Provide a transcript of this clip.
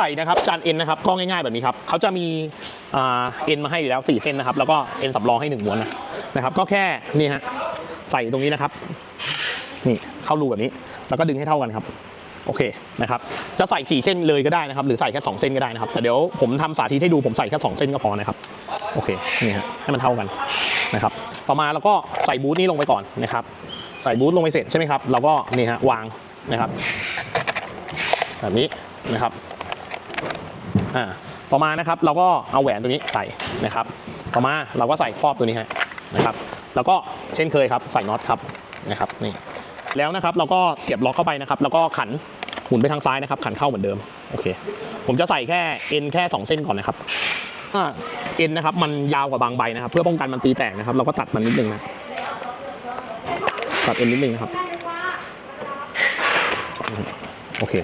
ใส่นะครับจานเอ็นนะครับก็ง่ายๆแบบนี้ครับเขาจะมีเอ็นมาให้อยู่แล้ว 4 เส้นนะครับ แล้วก็เอ็นสำรองให้หนึ่งม้วนนะนะครับ ก็แค่นี่ฮะใส่ตรงนี้นะครับ นี่เข้ารูแบบนี้ แล้วก็ดึงให้เท่ากันครับ โอเคนะครับ จะใส่ 4 เส้นเลยก็ได้นะครับ หรือใส่แค่ 2 เส้นก็ได้นะครับ แต่เดี๋ยวผมทำสาธิตให้ดูผมใส่แค่ 2 เส้นก็พอนะครับ โอเคนี่ฮะให้มันเท่ากันนะครับ ต่อมาเราก็ใส่บูทนี้ลงไปก่อนนะครับ ใส่บูทลงไปเสร็จใช่ไหมครับเราก็นี่ฮะวางนะครับแบบนี้นะครับ อ่าต่อมานะครับเราก็เอาแหวนตัวนี้ใส่นะครับ ต่อมาเราก็ใส่ครอบตัวนี้ฮะนะครับ แล้วก็เช่นเคยครับใส่น็อตครับนะครับนี่แล้วนะครับเราก็เสียบล็อกเข้าไปนะครับ แล้วก็ขันหมุนไปทางซ้ายนะครับ ขันเข้าเหมือนเดิมโอเค ผมจะใส่แค่เอ็นแค่สองเส้นก่อนนะครับเอ็นนะครับมันยาวกว่าบางใบนะครับ เพื่อป้องกันมันตีแตกนะครับ เราก็ตัดมันนิดนึงนะตัดเอ็นนิดนึงนะครับโอเค